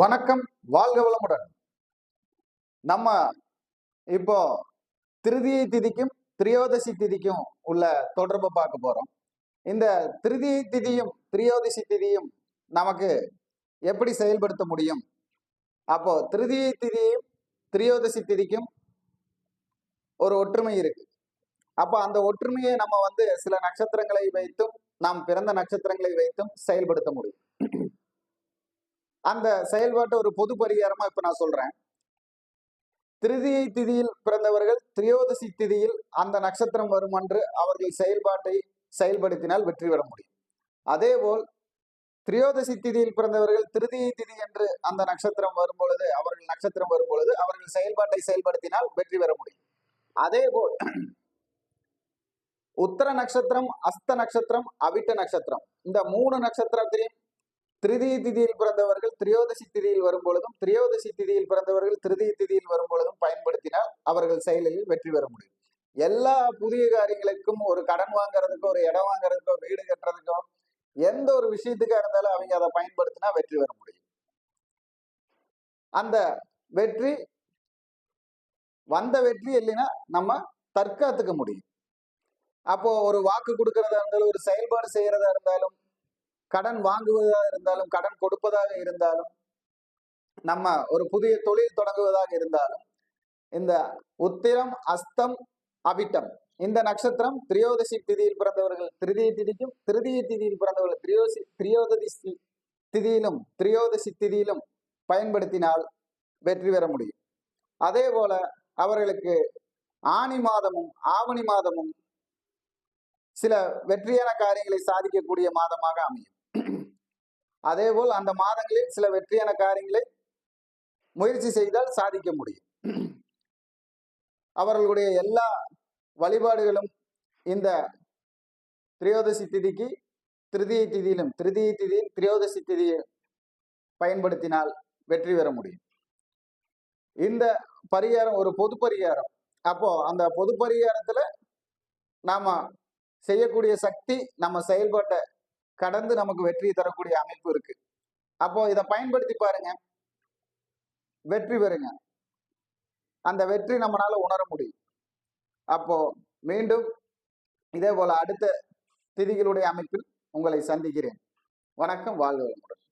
வணக்கம் வாழ்க வளமுடன். நம்ம இப்போ திருதியை திதிக்கும் திரியோதசி திதிக்கும் உள்ள தொடர்பை பார்க்க போறோம். இந்த திருதியை திதியும் திரியோதசி திதியும் நமக்கு எப்படி செயல்படுத்த முடியும்? அப்போ திருதியை திதியும் திரியோதசி திதிக்கும் ஒரு ஒற்றுமை இருக்கு. அப்போ அந்த ஒற்றுமையை நம்ம வந்து சில நட்சத்திரங்களை வைத்தும் நாம் பிறந்த நட்சத்திரங்களை வைத்தும் செயல்படுத்த முடியும். அந்த செயல்பாட்டை ஒரு பொது பரிகாரமா இப்ப நான் சொல்றேன். திருதியை திதியில் பிறந்தவர்கள் திரியோதசி திதியில் அந்த நட்சத்திரம் வரும் என்று அவர்கள் செயல்பாட்டை செயல்படுத்தினால் வெற்றி பெற முடியும். அதேபோல் திரியோதசி திதியில் பிறந்தவர்கள் திருதியை திதி என்று அந்த நட்சத்திரம் வரும் பொழுது அவர்கள் நட்சத்திரம் வரும் பொழுது அவர்கள் செயல்பாட்டை செயல்படுத்தினால் வெற்றி பெற முடியும். அதேபோல் உத்தர நட்சத்திரம் அஸ்த நட்சத்திரம் அவிட்ட நட்சத்திரம். இந்த மூணு நட்சத்திரத்திலையும் திருதிய திதியில் பிறந்தவர்கள் திரியோதசி திதியில் வரும்பொழுதும் திரியோதசி திதியில் பிறந்தவர்கள் திருதிய திதியில் வரும்பொழுதும் பயன்படுத்தினால் அவர்கள் செயலில் வெற்றி பெற முடியும். எல்லா புதிய காரியங்களுக்கும் ஒரு கடன் வாங்குறதுக்கோ ஒரு இடம் வாங்குறதுக்கோ வீடு கட்டுறதுக்கோ எந்த ஒரு விஷயத்துக்காக இருந்தாலும் அவங்க அதை பயன்படுத்தினா வெற்றி பெற முடியும். அந்த வெற்றி வந்த வெற்றி இல்லைன்னா நம்ம தற்காத்துக்க முடியும். அப்போ ஒரு வாக்கு கொடுக்கறதா இருந்தாலும் ஒரு செயல்பாடு செய்யறதா இருந்தாலும் கடன் வாங்குவதாக இருந்தாலும் கடன் கொடுப்பதாக இருந்தாலும் நம்ம ஒரு புதிய தொழில் தொடங்குவதாக இருந்தாலும் இந்த உத்திரம் அஸ்தம் அபிட்டம் இந்த நட்சத்திரம் திரியோதசி திதியில் பிறந்தவர்கள் திருதிய திதிக்கும் திருதிய திதியில் பிறந்தவர்கள் திரியோசி திரியோதசி திதியிலும் திரியோதசி திதியிலும் பயன்படுத்தினால் வெற்றி பெற முடியும். அதே போல அவர்களுக்கு ஆணி மாதமும் ஆவணி மாதமும் சில வெற்றியான காரியங்களை சாதிக்கக்கூடிய மாதமாக அமையும். அதேபோல் அந்த மாதங்களில் சில வெற்றியான காரியங்களை முயற்சி செய்தால் சாதிக்க முடியும். அவர்களுடைய எல்லா வழிபாடுகளும் இந்த திரியோதசி திதிக்கு திருதிய திதியிலும் திருதிய திதியில் திரியோதசி திதியை பயன்படுத்தினால் வெற்றி பெற முடியும். இந்த பரிகாரம் ஒரு பொது பரிகாரம். அப்போ அந்த பொது பரிகாரத்துல நாம செய்யக்கூடிய சக்தி நம்ம செயல்பாட்டை கடந்து நமக்கு வெற்றி தரக்கூடிய அமைப்பு இருக்கு. அப்போ இதை பயன்படுத்தி பாருங்க. வெற்றி பெறுங்க. அந்த வெற்றி நம்மளால உணர முடியும். அப்போ மீண்டும் இதே போல அடுத்த திதிகளுடைய அமைப்பில் உங்களை சந்திக்கிறேன். வணக்கம் வாழ்க வளமுடன்.